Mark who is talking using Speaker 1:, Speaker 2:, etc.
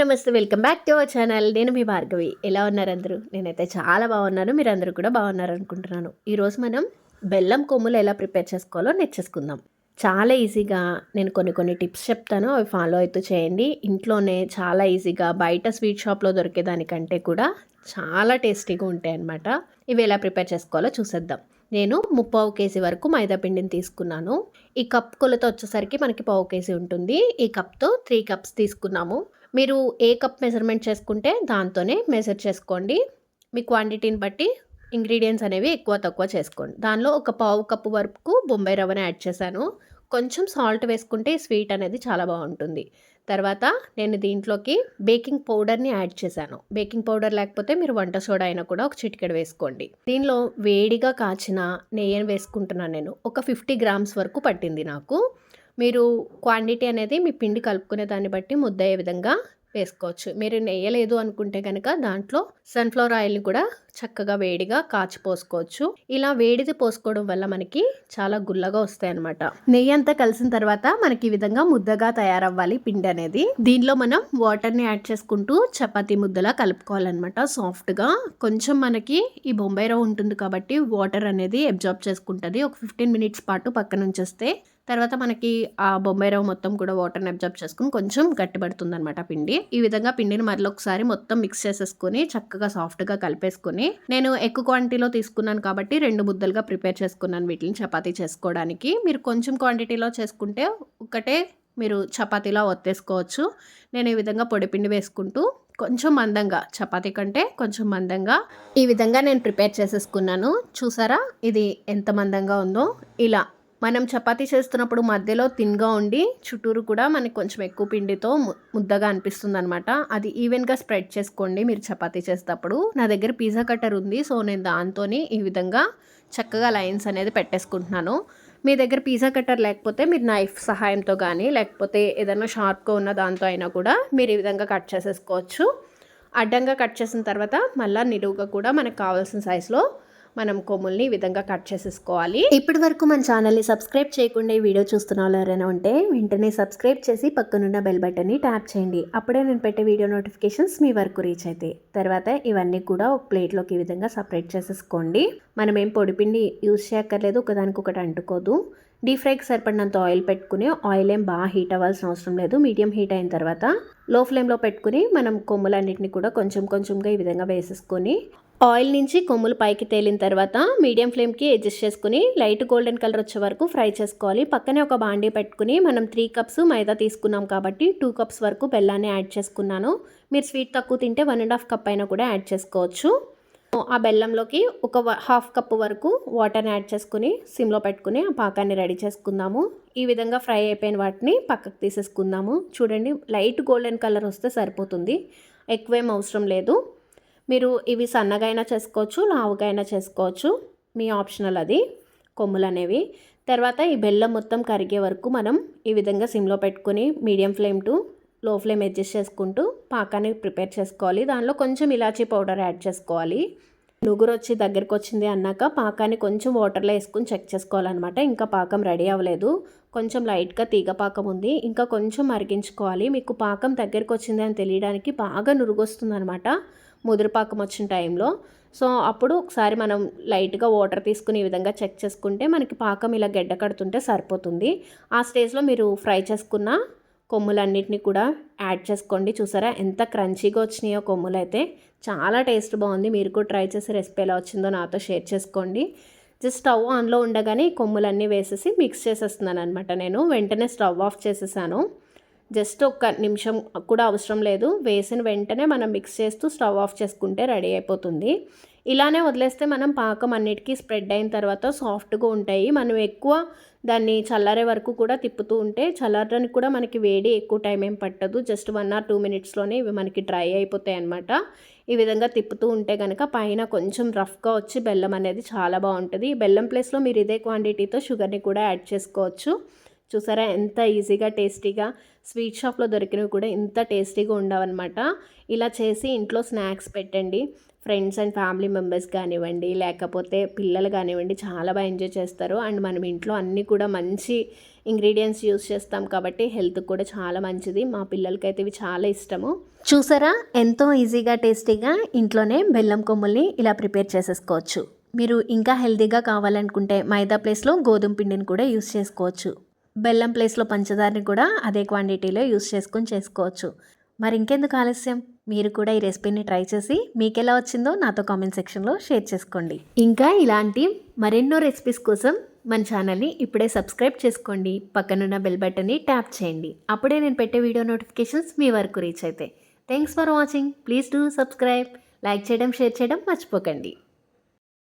Speaker 1: నమస్తే welcome back to our channel. నేను మీ భార్గవి. ఎలా ఉన్నారు అందరూ? నేనైతే చాలా బాగున్నాను. మీరు అందరూ కూడా బాగున్నారు అనుకుంటున్నాను ఈరోజు మనం బెల్లం కొమ్ములు ఎలా ప్రిపేర్ చేసుకోవాలో నేర్చేసుకుందాం. చాలా ఈజీగా నేను కొన్ని కొన్ని టిప్స్ చెప్తాను. అవి ఫాలో అవుతూ చేయండి. ఇంట్లోనే చాలా ఈజీగా బయట స్వీట్ షాప్లో దొరికేదానికంటే కూడా చాలా టేస్టీగా ఉంటాయి అన్నమాట. ఇవి ఎలా ప్రిపేర్ చేసుకోవాలో చూసేద్దాం. నేను ముప్పావు కేజీ వరకు మైదా పిండిని తీసుకున్నాను. ఈ కప్ కొలత వచ్చేసరికి మనకి పావు కేజీ ఉంటుంది. ఈ కప్తో త్రీ కప్స్ తీసుకున్నాము. మీరు ఏ కప్ మెజర్మెంట్ చేసుకుంటే దాంతోనే మెజర్ చేసుకోండి. మీ క్వాంటిటీని బట్టి ఇంగ్రీడియంట్స్ అనేవి ఎక్కువ తక్కువ చేసుకోండి. దానిలో ఒక పావు కప్పు వరకు బొంబాయి రవ్వని యాడ్ చేశాను. కొంచెం సాల్ట్ వేసుకుంటే స్వీట్ అనేది చాలా బాగుంటుంది. తర్వాత నేను దీంట్లోకి బేకింగ్ పౌడర్ని యాడ్ చేశాను. బేకింగ్ పౌడర్ లేకపోతే మీరు వంట సోడా అయినా కూడా ఒక చిటికెడు వేసుకోండి. దీనిలో వేడిగా కాచిన నెయ్యిని వేసుకుంటున్నాను నేను. ఒక ఫిఫ్టీ గ్రామ్స్ వరకు పట్టింది నాకు. మీరు క్వాంటిటీ అనేది మీ పిండి కలుపుకునే దాన్ని బట్టి ముద్ద అయ్యే విధంగా వేసుకోవచ్చు. మీరు నెయ్యలేదు అనుకుంటే కనుక దాంట్లో సన్ఫ్లవర్ ఆయిల్ని కూడా చక్కగా వేడిగా కాచి పోసుకోవచ్చు. ఇలా వేడిది పోసుకోవడం వల్ల మనకి చాలా గుల్లగా వస్తాయి అనమాట నెయ్యి అంతా కలిసిన తర్వాత మనకి ఈ విధంగా ముద్దగా తయారవ్వాలి పిండి అనేది. దీనిలో మనం వాటర్ని యాడ్ చేసుకుంటూ చపాతీ ముద్దలా కలుపుకోవాలన్నమాట. సాఫ్ట్గా కొంచెం మనకి ఈ బొంబాయి రవ్వ ఉంటుంది కాబట్టి వాటర్ అనేది అబ్జార్బ్ చేసుకుంటుంది. ఒక ఫిఫ్టీన్ మినిట్స్ పాటు పక్కన ఉంచేస్తే తర్వాత మనకి ఆ బొంబాయి రవ్వ మొత్తం కూడా వాటర్ని అబ్జర్బ్ చేసుకుని కొంచెం గట్టిపడుతుంది అనమాట పిండి. ఈ విధంగా పిండిని మరొకసారి మొత్తం మిక్స్ చేసేసుకుని చక్కగా సాఫ్ట్గా కలిపేసుకుని నేను ఎక్కువ క్వాంటిటీలో తీసుకున్నాను కాబట్టి రెండు ముద్దలుగా ప్రిపేర్ చేసుకున్నాను వీటిని చపాతీ చేసుకోవడానికి. మీరు కొంచెం క్వాంటిటీలో చేసుకుంటే ఒకటే మీరు చపాతీలో ఒత్తేసుకోవచ్చు. నేను ఈ విధంగా పొడిపిండి వేసుకుంటూ కొంచెం మందంగా చపాతీ కంటే కొంచెం మందంగా ఈ విధంగా నేను ప్రిపేర్ చేసేసుకున్నాను. చూసారా? ఇది ఎంత మందంగా ఉందో. ఇలా మనం చపాతీ చేస్తున్నప్పుడు మధ్యలో తిన్గా ఉండి చుట్టూరు కూడా మనకి కొంచెం ఎక్కువ పిండితో ముద్దగా అనిపిస్తుంది అనమాట అది ఈవెన్గా స్ప్రెడ్ చేసుకోండి మీరు చపాతీ చేసేటప్పుడు. నా దగ్గర పిజ్జా కట్టర్ ఉంది సో నేను దాంతో ఈ విధంగా చక్కగా లైన్స్ అనేది పెట్టేసుకుంటున్నాను. మీ దగ్గర పిజ్జా కట్టర్ లేకపోతే మీరు నైఫ్ సహాయంతో కానీ లేకపోతే ఏదైనా షార్ప్గా ఉన్న దాంతో అయినా కూడా మీరు ఈ విధంగా కట్ చేసేసుకోవచ్చు. అడ్డంగా కట్ చేసిన తర్వాత మళ్ళీ నిలువుగా కూడా మనకు కావాల్సిన సైజులో మనం కొమ్ముల్ని ఈ విధంగా కట్ చేసేసుకోవాలి. ఇప్పటి వరకు మన ఛానల్ని సబ్స్క్రైబ్ చేయకుండా ఈ వీడియో చూస్తున్న వాళ్ళు ఎవరైనా ఉంటే వెంటనే సబ్స్క్రైబ్ చేసి పక్కనున్న బెల్ బటన్ని ట్యాప్ చేయండి. అప్పుడే నేను పెట్టే వీడియో నోటిఫికేషన్స్ మీ వరకు రీచ్ అవుతాయి. తర్వాత ఇవన్నీ కూడా ఒక ప్లేట్లోకి ఈ విధంగా సపరేట్ చేసేసుకోండి. మనం ఏం పొడిపిండి యూజ్ చేయక్కర్లేదు. ఒకదానికొకటి అంటుకోదు. డీప్ ఫ్రైకి సరిపడినంత ఆయిల్ పెట్టుకుని ఆయిల్ ఏం బాగా హీట్ అవ్వాల్సిన అవసరం లేదు. మీడియం హీట్ అయిన తర్వాత లో ఫ్లేమ్లో పెట్టుకుని మనం కొమ్ములన్నింటినీ కూడా కొంచెం కొంచెంగా ఈ విధంగా వేసేసుకొని ఆయిల్ నుంచి కొమ్ములు పైకి తేలిన తర్వాత మీడియం ఫ్లేమ్కి అడ్జస్ట్ చేసుకుని లైట్ గోల్డెన్ కలర్ వచ్చే వరకు ఫ్రై చేసుకోవాలి. పక్కనే ఒక బాండీ పెట్టుకుని మనం త్రీ కప్స్ మైదా తీసుకున్నాం కాబట్టి టూ కప్స్ వరకు బెల్లాన్ని యాడ్ చేసుకున్నాను. మీరు స్వీట్ తక్కువ తింటే వన్ అండ్ హాఫ్ కప్ అయినా కూడా యాడ్ చేసుకోవచ్చు. ఆ బెల్లంలోకి ఒక హాఫ్ కప్ వరకు వాటర్ని యాడ్ చేసుకుని సిమ్లో పెట్టుకుని ఆ పాకాన్ని రెడీ చేసుకుందాము. ఈ విధంగా ఫ్రై అయిపోయిన వాటిని పక్కకు తీసేసుకుందాము. చూడండి లైట్ గోల్డెన్ కలర్ వస్తే సరిపోతుంది. ఎక్కువేం అవసరం లేదు. మీరు ఇవి సన్నగైనా చేసుకోవచ్చు లావుగైనా చేసుకోవచ్చు. మీ ఆప్షనల్ అది కొమ్ములు అనేవి. తర్వాత ఈ బెల్లం మొత్తం కరిగే వరకు మనం ఈ విధంగా సిమ్లో పెట్టుకుని medium flame to low flame adjust చేసుకుంటూ పాకాన్ని ప్రిపేర్ చేసుకోవాలి. దానిలో కొంచెం ఇలాచీ పౌడర్ యాడ్ చేసుకోవాలి. నుగురు వచ్చి దగ్గరికి వచ్చింది అన్నాక పాకాన్ని కొంచెం వాటర్లో వేసుకుని చెక్ చేసుకోవాలన్నమాట. ఇంకా పాకం రెడీ అవ్వలేదు. కొంచెం లైట్గా తీగ పాకం ఉంది. ఇంకా కొంచెం మరిగించుకోవాలి. మీకు పాకం దగ్గరికి వచ్చింది అని తెలియడానికి బాగా నురుగొస్తుంది అనమాట ముదిరిపాకం వచ్చిన టైంలో. సో అప్పుడు ఒకసారి మనం లైట్గా వాటర్ తీసుకుని ఈ విధంగా చెక్ చేసుకుంటే మనకి పాకం ఇలా గడ్డ కడుతుంటే సరిపోతుంది. ఆ స్టేజ్లో మీరు ఫ్రై చేసుకున్న కొమ్ములన్నిటిని కూడా యాడ్ చేసుకోండి. చూసారా? ఎంత క్రంచీగా వచ్చినాయో కొమ్ములు అయితే చాలా టేస్ట్ బాగుంది. మీరు కూడా ట్రై చేసి రెసిపీ ఎలా వచ్చిందో నాతో షేర్ చేసుకోండి. జస్ట్ స్టవ్ ఆన్లో ఉండగానే కొమ్ములన్నీ వేసేసి మిక్స్ చేసేస్తున్నాను అనమాట నేను. వెంటనే స్టవ్ ఆఫ్ చేసేసాను. జస్ట్ ఒక నిమిషం కూడా అవసరం లేదు. వేసిన వెంటనే మనం మిక్స్ చేస్తూ స్టవ్ ఆఫ్ చేసుకుంటే రెడీ అయిపోతుంది. ఇలానే వదిలేస్తే మనం పాకం అన్నిటికీ స్ప్రెడ్ అయిన తర్వాత సాఫ్ట్గా ఉంటాయి. మనం ఎక్కువ దాన్ని చల్లారే వరకు కూడా తిప్పుతూ ఉంటే చల్లారడానికి కూడా మనకి వేడి ఎక్కువ టైం ఏం పట్టదు. జస్ట్ వన్ ఆర్ టూ మినిట్స్లోనే ఇవి మనకి డ్రై అయిపోతాయి అనమాట ఈ విధంగా తిప్పుతూ ఉంటే కనుక పైన కొంచెం రఫ్గా వచ్చి బెల్లం అనేది చాలా బాగుంటుంది. బెల్లం ప్లేస్లో మీరు ఇదే క్వాంటిటీతో షుగర్ని కూడా యాడ్ చేసుకోవచ్చు. చూసారా ఎంత ఈజీగా టేస్టీగా స్వీట్ షాప్లో దొరికినవి కూడా ఇంత టేస్టీగా ఉండవన్నమాట. ఇలా చేసి ఇంట్లో స్నాక్స్ పెట్టండి. ఫ్రెండ్స్ అండ్ ఫ్యామిలీ మెంబర్స్ కానివ్వండి లేకపోతే పిల్లలు కానివ్వండి చాలా బాగా ఎంజాయ్ చేస్తారు. అండ్ మనం ఇంట్లో అన్నీ కూడా మంచి ఇంగ్రీడియంట్స్ యూస్ చేస్తాం కాబట్టి హెల్త్ కూడా చాలా మంచిది. మా పిల్లలకైతే ఇవి చాలా ఇష్టము. చూసారా? ఎంతో ఈజీగా టేస్టీగా ఇంట్లోనే బెల్లం కొమ్ముల్ని ఇలా ప్రిపేర్ చేసేసుకోవచ్చు. మీరు ఇంకా హెల్తీగా కావాలనుకుంటే మైదా ప్లేస్లో గోధుమ పిండిని కూడా యూస్ చేసుకోవచ్చు. బెల్లం ప్లేస్లో పంచదారని కూడా అదే క్వాంటిటీలో యూస్ చేసుకొని చేసుకోవచ్చు. మరి ఇంకెందుకు ఆలస్యం? మీరు కూడా ఈ రెసిపీని ట్రై చేసి మీకు ఎలా వచ్చిందో నాతో కామెంట్ సెక్షన్లో షేర్ చేసుకోండి. ఇంకా ఇలాంటి మరెన్నో రెసిపీస్ కోసం మన ఛానల్ని ఇప్పుడే సబ్స్క్రైబ్ చేసుకోండి. పక్కనున్న బెల్ బటన్ని ట్యాప్ చేయండి. అప్పుడే నేను పెట్టే వీడియో నోటిఫికేషన్స్ మీ వరకు రీచ్ అవుతాయి. Thanks for watching please do subscribe like చేయడం షేర్ చేయడం మర్చిపోకండి.